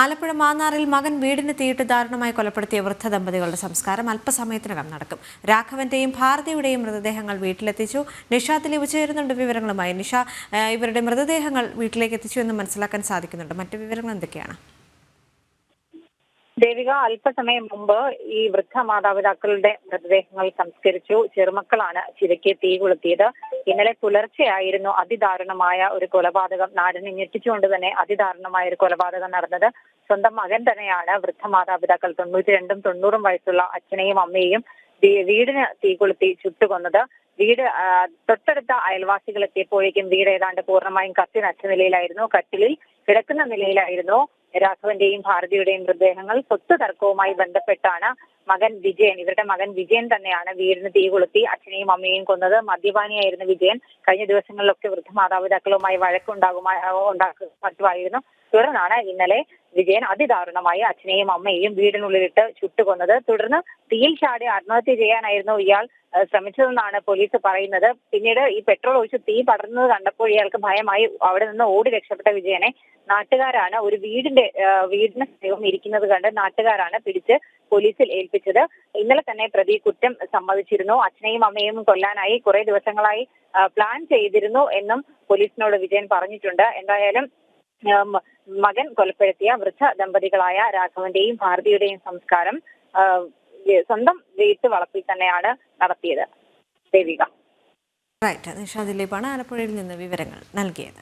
ആലപ്പുഴ മാന്നാറിൽ മകൻ വീടിന് തീയിട്ട് ദാരുണമായി കൊലപ്പെടുത്തിയ വൃദ്ധ ദമ്പതികളുടെ സംസ്കാരം അല്പസമയത്തിനകം നടക്കും. രാഘവന്റെയും ഭാരതിയുടെയും മൃതദേഹങ്ങൾ വീട്ടിലെത്തിച്ചു. നിഷ തെളിവ് ചേരുന്നുണ്ട് വിവരങ്ങളുമായി. നിഷ ഇവരുടെ മൃതദേഹങ്ങൾ വീട്ടിലേക്ക് എത്തിച്ചു എന്ന് മനസ്സിലാക്കാൻ സാധിക്കുന്നുണ്ട്. മറ്റു വിവരങ്ങൾ എന്തൊക്കെയാണ്? ദേവിക അല്പസമയം മുമ്പ് ഈ വൃദ്ധ മാതാപിതാക്കളുടെ മൃതദേഹങ്ങൾ സംസ്കരിച്ചു. ചെറുമക്കളാണ് ചിതയ്ക്ക് തീ കൊളുത്തിയത്. ഇന്നലെ പുലർച്ചെയായിരുന്നു അതിദാരുണമായ ഒരു കൊലപാതകം. നാടിനെ ഞെട്ടിച്ചുകൊണ്ട് തന്നെ അതിദാരുണമായ ഒരു കൊലപാതകം നടന്നത്. സ്വന്തം മകൻ തന്നെയാണ്. വൃദ്ധ മാതാപിതാക്കൾ തൊണ്ണൂറ്റി രണ്ടും തൊണ്ണൂറും വയസ്സുള്ള അച്ഛനെയും അമ്മയെയും വീടിന് തീ കൊളുത്തി ചുട്ടുകൊന്നത്. വീട് തൊട്ടടുത്ത അയൽവാസികൾ എത്തിയപ്പോഴേക്കും വീട് ഏതാണ്ട് പൂർണമായും കത്തി നിലയിലായിരുന്നു. കട്ടിലിൽ കിടക്കുന്ന നിലയിലായിരുന്നു. രാഘവന്റെയും ഭാരതിയുടെയും മൃതദേഹങ്ങൾ സ്വത്ത് തർക്കവുമായി ബന്ധപ്പെട്ടാണ് മകൻ വിജയൻ. ഇവരുടെ മകൻ വിജയൻ തന്നെയാണ് വീടിന് തീ കൊളുത്തി അച്ഛനെയും അമ്മയെയും കൊന്നത്. മദ്യപാനിയായിരുന്നു വിജയൻ. കഴിഞ്ഞ ദിവസങ്ങളിലൊക്കെ വൃദ്ധ മാതാപിതാക്കളുമായി വഴക്കുണ്ടാകുമായി ഉണ്ടാക്കുക തുടർന്നാണ് ഇന്നലെ വിജയൻ അതിദാരുണമായി അച്ഛനെയും അമ്മയെയും വീടിനുള്ളിലിട്ട് ചുട്ടുകൊന്നത്. തുടർന്ന് തീയിൽ ചാടി ആത്മഹത്യ ചെയ്യാനായിരുന്നു ഇയാൾ ശ്രമിച്ചതെന്നാണ് പോലീസ് പറയുന്നത്. പിന്നീട് ഈ പെട്രോൾ ഒഴിച്ച് തീ പടർന്നത് കണ്ടപ്പോൾ ഇയാൾക്ക് ഭയമായി അവിടെ നിന്ന് ഓടി രക്ഷപ്പെട്ട വിജയനെ നാട്ടുകാരാണ് ഒരു വീടിന്റെ വീടിന് സമീപം ഇരിക്കുന്നത് കണ്ട് നാട്ടുകാരാണ് പിടിച്ച് പോലീസിൽ ഏൽപ്പിച്ചത്. ഇന്നലെ തന്നെ പ്രതി കുറ്റം സമ്മതിച്ചിരുന്നു. അച്ഛനെയും അമ്മയും കൊല്ലാനായി കുറെ ദിവസങ്ങളായി പ്ലാൻ ചെയ്തിരുന്നു എന്നും പോലീസിനോട് വിജയൻ പറഞ്ഞിട്ടുണ്ട്. എന്തായാലും മകൻ കൊലപ്പെടുത്തിയ വൃദ്ധ ദമ്പതികളായ രാഘവന്റെയും ഭാരതിയുടെയും സംസ്കാരം സ്വന്തം വീട്ടു വളപ്പിൽ തന്നെയാണ് നടത്തിയത് ദേവിക. റൈറ്റ് ദിലീപാണ് ആലപ്പുഴയിൽ നിന്ന് വിവരങ്ങൾ നൽകിയത്.